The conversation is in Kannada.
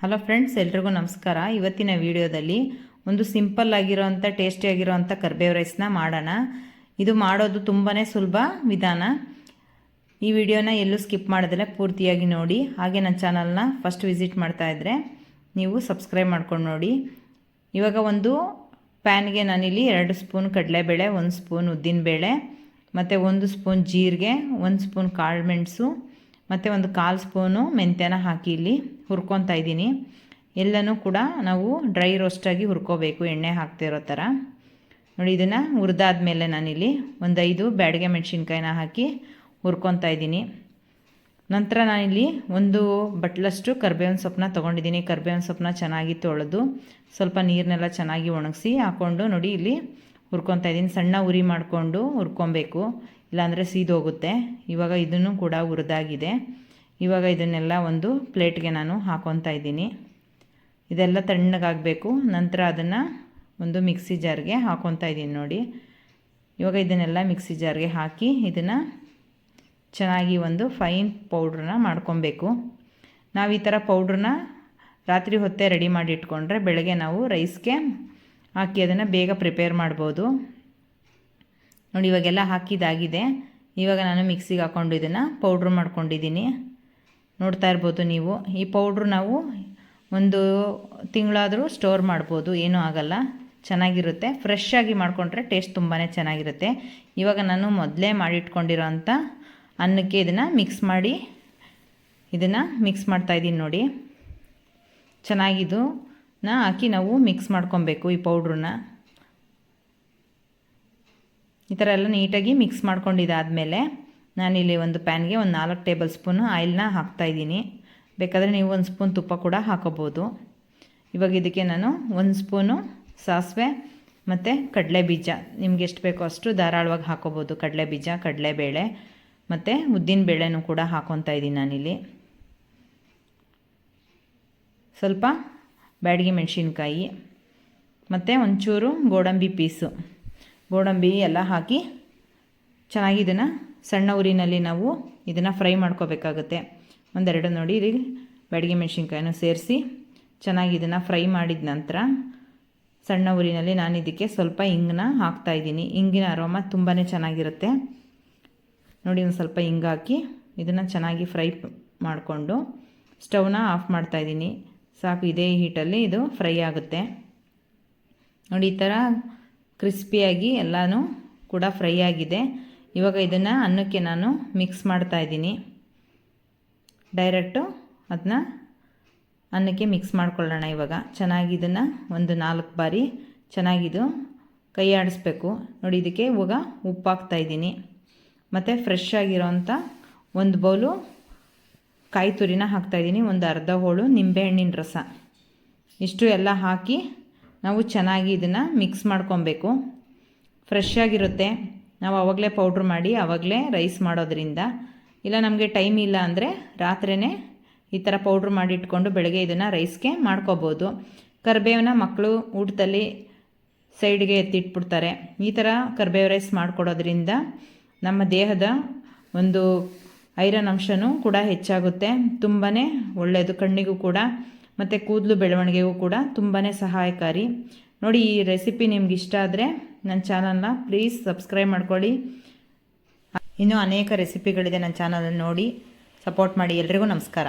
ಹಲೋ ಫ್ರೆಂಡ್ಸ್ ಎಲ್ರಿಗೂ ನಮಸ್ಕಾರ. ಇವತ್ತಿನ ವಿಡಿಯೋದಲ್ಲಿ ಒಂದು ಸಿಂಪಲ್ ಆಗಿರೋವಂಥ ಟೇಸ್ಟಿ ಆಗಿರೋವಂಥ ಕರ್ಬೇವ್ ರೈಸ್ನ ಮಾಡೋಣ. ಇದು ಮಾಡೋದು ತುಂಬಾ ಸುಲಭ ವಿಧಾನ. ಈ ವಿಡಿಯೋನ ಎಲ್ಲೂ ಸ್ಕಿಪ್ ಮಾಡಿದ್ರೆ ಪೂರ್ತಿಯಾಗಿ ನೋಡಿ. ಹಾಗೆ ನನ್ನ ಚಾನಲ್ನ ಫಸ್ಟ್ ವಿಸಿಟ್ ಮಾಡ್ತಾ ಇದ್ದರೆ ನೀವು ಸಬ್ಸ್ಕ್ರೈಬ್ ಮಾಡ್ಕೊಂಡು ನೋಡಿ. ಇವಾಗ ಒಂದು ಪ್ಯಾನ್ಗೆ ನಾನಿಲ್ಲಿ ಎರಡು ಸ್ಪೂನ್ ಕಡಲೆಬೇಳೆ, ಒಂದು ಸ್ಪೂನ್ ಉದ್ದಿನಬೇಳೆ, ಮತ್ತು ಒಂದು ಸ್ಪೂನ್ ಜೀರಿಗೆ, ಒಂದು ಸ್ಪೂನ್ ಕಾಳು ಮೆಣಸು ಮತ್ತು ಒಂದು ಕಾಲು ಸ್ಪೂನು ಮೆಂತ್ಯನ ಹಾಕಿ ಇಲ್ಲಿ ಹುರ್ಕೊತಾ ಇದ್ದೀನಿ. ಎಲ್ಲನೂ ಕೂಡ ನಾವು ಡ್ರೈ ರೋಸ್ಟಾಗಿ ಹುರ್ಕೋಬೇಕು, ಎಣ್ಣೆ ಹಾಕ್ತಿರೋ ಥರ. ನೋಡಿ, ಇದನ್ನು ಹುರಿದಾದ್ಮೇಲೆ ನಾನಿಲ್ಲಿ ಒಂದು ಐದು ಬ್ಯಾಡಿಗೆ ಮೆಣಸಿನ್ಕಾಯಿನ ಹಾಕಿ ಹುರ್ಕೊತಾ ಇದ್ದೀನಿ. ನಂತರ ನಾನಿಲ್ಲಿ ಒಂದು ಬಟ್ಲಷ್ಟು ಕರ್ಬೇವಿನ ಸೊಪ್ಪನ್ನ ತೊಗೊಂಡಿದ್ದೀನಿ. ಕರ್ಬೇವಿನ ಸೊಪ್ಪನ್ನ ಚೆನ್ನಾಗಿ ತೊಳೆದು ಸ್ವಲ್ಪ ನೀರನ್ನೆಲ್ಲ ಚೆನ್ನಾಗಿ ಒಣಗಿಸಿ ಹಾಕ್ಕೊಂಡು ನೋಡಿ ಇಲ್ಲಿ ಹುರ್ಕೊತಾ ಇದ್ದೀನಿ. ಸಣ್ಣ ಉರಿ ಮಾಡಿಕೊಂಡು ಹುರ್ಕೊಬೇಕು. ಇಲ್ಲಾಂದರೆ ಸೀದೋಗುತ್ತೆ. ಇವಾಗ ಇದನ್ನು ಕೂಡ ಹುರಿದಾಗಿದೆ. ಇವಾಗ ಇದನ್ನೆಲ್ಲ ಒಂದು ಪ್ಲೇಟ್ಗೆ ನಾನು ಹಾಕೊತಾ ಇದ್ದೀನಿ. ಇದೆಲ್ಲ ತಣ್ಣಗಾಗಬೇಕು. ನಂತರ ಅದನ್ನು ಒಂದು ಮಿಕ್ಸಿ ಜಾರ್ಗೆ ಹಾಕೊತಾ ಇದ್ದೀನಿ ನೋಡಿ. ಇವಾಗ ಇದನ್ನೆಲ್ಲ ಮಿಕ್ಸಿ ಜಾರ್ಗೆ ಹಾಕಿ ಇದನ್ನು ಚೆನ್ನಾಗಿ ಒಂದು ಫೈನ್ ಪೌಡ್ರನ್ನ ಮಾಡ್ಕೊಬೇಕು. ನಾವು ಈ ಥರ ಪೌಡ್ರನ್ನ ರಾತ್ರಿ ಹೊತ್ತೇ ರೆಡಿ ಮಾಡಿ ಇಟ್ಕೊಂಡ್ರೆ ಬೆಳಗ್ಗೆ ನಾವು ರೈಸ್ಗೆ ಹಾಕಿ ಅದನ್ನು ಬೇಗ ಪ್ರಿಪೇರ್ ಮಾಡ್ಬೋದು. ನೋಡಿ, ಇವಾಗೆಲ್ಲ ಹಾಕಿದಾಗಿದೆ. ಇವಾಗ ನಾನು ಮಿಕ್ಸಿಗೆ ಹಾಕ್ಕೊಂಡು ಇದನ್ನು ಪೌಡ್ರ್ ಮಾಡ್ಕೊಂಡಿದ್ದೀನಿ ನೋಡ್ತಾ ಇರ್ಬೋದು ನೀವು. ಈ ಪೌಡ್ರ್ ನಾವು ಒಂದು ತಿಂಗಳಾದರೂ ಸ್ಟೋರ್ ಮಾಡ್ಬೋದು. ಏನೂ ಆಗಲ್ಲ. ಚೆನ್ನಾಗಿರುತ್ತೆ. ಫ್ರೆಶ್ ಆಗಿ ಮಾಡಿಕೊಂಡ್ರೆ ಟೇಸ್ಟ್ ತುಂಬಾ ಚೆನ್ನಾಗಿರುತ್ತೆ. ಇವಾಗ ನಾನು ಮೊದಲೇ ಮಾಡಿಟ್ಕೊಂಡಿರೋ ಅಂಥ ಅನ್ನಕ್ಕೆ ಇದನ್ನು ಮಿಕ್ಸ್ ಮಾಡಿ ಇದನ್ನು ಮಿಕ್ಸ್ ಮಾಡ್ತಾಯಿದ್ದೀನಿ ನೋಡಿ. ಚೆನ್ನಾಗಿದ್ದು ನಾ ಹಾಕಿ ನಾವು ಮಿಕ್ಸ್ ಮಾಡ್ಕೊಬೇಕು ಈ ಪೌಡ್ರನ್ನ ಈ ಥರ ಎಲ್ಲ ನೀಟಾಗಿ ಮಿಕ್ಸ್ ಮಾಡ್ಕೊಂಡಿದ್ದಾದಮೇಲೆ ನಾನಿಲ್ಲಿ ಒಂದು ಪ್ಯಾನ್ಗೆ ಒಂದು ನಾಲ್ಕು ಟೇಬಲ್ ಸ್ಪೂನು ಆಯಿಲ್ನ ಹಾಕ್ತಾಯಿದ್ದೀನಿ ಬೇಕಾದರೆ ನೀವು ಒಂದು ಸ್ಪೂನ್ ತುಪ್ಪ ಕೂಡ ಹಾಕೋಬೋದು. ಇವಾಗ ಇದಕ್ಕೆ ನಾನು ಒಂದು ಸ್ಪೂನು ಸಾಸಿವೆ ಮತ್ತು ಕಡಲೆ ಬೀಜ. ನಿಮ್ಗೆ ಎಷ್ಟು ಬೇಕೋ ಅಷ್ಟು ಧಾರಾಳವಾಗಿ ಹಾಕೋಬೋದು. ಕಡಲೆ ಬೀಜ ಕಡಲೆಬೇಳೆ ಮತ್ತು ಉದ್ದಿನ ಬೇಳೆನೂ ಕೂಡ ಹಾಕೊತಾ ಇದ್ದೀನಿ ನಾನಿಲ್ಲಿ. ಸ್ವಲ್ಪ ಬ್ಯಾಡಗಿ ಮೆಣಸಿನ್ಕಾಯಿ, ಮತ್ತು ಒಂಚೂರು ಗೋಡಂಬಿ ಪೀಸು. ಗೋಡಂಬಿ ಎಲ್ಲ ಹಾಕಿ ಚೆನ್ನಾಗಿ ಇದನ್ನು ಸಣ್ಣ ಉರಿನಲ್ಲಿ ನಾವು ಇದನ್ನು ಫ್ರೈ ಮಾಡ್ಕೋಬೇಕಾಗುತ್ತೆ. ಒಂದೆರಡು ನೋಡಿ ಇಲ್ಲಿ ಬ್ಯಾಡಗಿ ಮೆಣಸಿನ್ಕಾಯನ್ನು ಸೇರಿಸಿ ಚೆನ್ನಾಗಿ ಇದನ್ನು ಫ್ರೈ ಮಾಡಿದ ನಂತರ ಸಣ್ಣ ಊರಿನಲ್ಲಿ ನಾನು ಇದಕ್ಕೆ ಸ್ವಲ್ಪ ಇಂಗನ್ನ ಹಾಕ್ತಾಯಿದ್ದೀನಿ ಇಂಗಿನ ಅರೋಮ ತುಂಬಾ ಚೆನ್ನಾಗಿರುತ್ತೆ. ನೋಡಿ ಒಂದು ಸ್ವಲ್ಪ ಹಿಂಗಾಕಿ ಇದನ್ನು ಚೆನ್ನಾಗಿ ಫ್ರೈ ಮಾಡಿಕೊಂಡು ಸ್ಟವ್ನ ಆಫ್ ಮಾಡ್ತಾಯಿದ್ದೀನಿ ಸಾಕು, ಇದೇ ಹೀಟಲ್ಲಿ ಇದು ಫ್ರೈ ಆಗುತ್ತೆ. ನೋಡಿ, ಈ ಥರ ಕ್ರಿಸ್ಪಿಯಾಗಿ ಎಲ್ಲನೂ ಕೂಡ ಫ್ರೈ ಆಗಿದೆ. ಇವಾಗ ಇದನ್ನು ಅನ್ನಕ್ಕೆ ನಾನು ಮಿಕ್ಸ್ ಮಾಡ್ತಾ ಇದ್ದೀನಿ. ಡೈರೆಕ್ಟು ಅದನ್ನ ಅನ್ನಕ್ಕೆ ಮಿಕ್ಸ್ ಮಾಡ್ಕೊಳ್ಳೋಣ ಇವಾಗ. ಚೆನ್ನಾಗಿ ಇದನ್ನು ಒಂದು ನಾಲ್ಕು ಬಾರಿ ಚೆನ್ನಾಗಿದು ಕೈ ಆಡಿಸ್ಬೇಕು. ನೋಡಿ, ಇದಕ್ಕೆ ಇವಾಗ ಉಪ್ಪು ಹಾಕ್ತಾಯಿದ್ದೀನಿ ಮತ್ತು ಫ್ರೆಶ್ ಆಗಿರೋಂಥ ಒಂದು ಬೌಲು ಕಾಯಿ ತುರಿನ ಹಾಕ್ತಾಯಿದ್ದೀನಿ ಒಂದು ಅರ್ಧ ಹೋಳು ನಿಂಬೆಹಣ್ಣಿನ ರಸ. ಇಷ್ಟು ಎಲ್ಲ ಹಾಕಿ ನಾವು ಚೆನ್ನಾಗಿ ಇದನ್ನು ಮಿಕ್ಸ್ ಮಾಡ್ಕೊಬೇಕು. ಫ್ರೆಶ್ ಆಗಿರುತ್ತೆ. ನಾವು ಆವಾಗಲೇ ಪೌಡ್ರ್ ಮಾಡಿ ಆವಾಗಲೇ ರೈಸ್ ಮಾಡೋದ್ರಿಂದ. ಇಲ್ಲ, ನಮಗೆ ಟೈಮ್ ಇಲ್ಲ ಅಂದರೆ ರಾತ್ರಿಯೇ ಈ ಥರ ಪೌಡ್ರ್ ಮಾಡಿ ಇಟ್ಕೊಂಡು ಬೆಳಗ್ಗೆ ಇದನ್ನು ರೈಸ್ಗೆ ಮಾಡ್ಕೋಬೋದು. ಕರಿಬೇವನ್ನ ಮಕ್ಕಳು ಊಟದಲ್ಲಿ ಸೈಡ್ಗೆ ಎತ್ತಿಟ್ಬಿಡ್ತಾರೆ. ಈ ಥರ ಕರಿಬೇವು ರೈಸ್ ಮಾಡಿಕೊಡೋದ್ರಿಂದ ನಮ್ಮ ದೇಹದ ಒಂದು ಐರನ್ ಅಂಶನೂ ಕೂಡ ಹೆಚ್ಚಾಗುತ್ತೆ. ತುಂಬಾ ಒಳ್ಳೆಯದು ಕಣ್ಣಿಗೂ ಕೂಡ, ಮತ್ತು ಕೂದಲು ಬೆಳವಣಿಗೆಗೂ ಕೂಡ ತುಂಬಾ ಸಹಾಯಕಾರಿ. ನೋಡಿ, ಈ ರೆಸಿಪಿ ನಿಮ್ಗೆ ಇಷ್ಟ ಆದರೆ ನನ್ನ ಚಾನಲ್ನ ಪ್ಲೀಸ್ ಸಬ್ಸ್ಕ್ರೈಬ್ ಮಾಡ್ಕೊಳ್ಳಿ. ಇನ್ನೂ ಅನೇಕ ರೆಸಿಪಿಗಳಿದೆ ನನ್ನ ಚಾನಲಲ್ಲಿ ನೋಡಿ. ಸಪೋರ್ಟ್ ಮಾಡಿ ಎಲ್ರಿಗೂ ನಮಸ್ಕಾರ.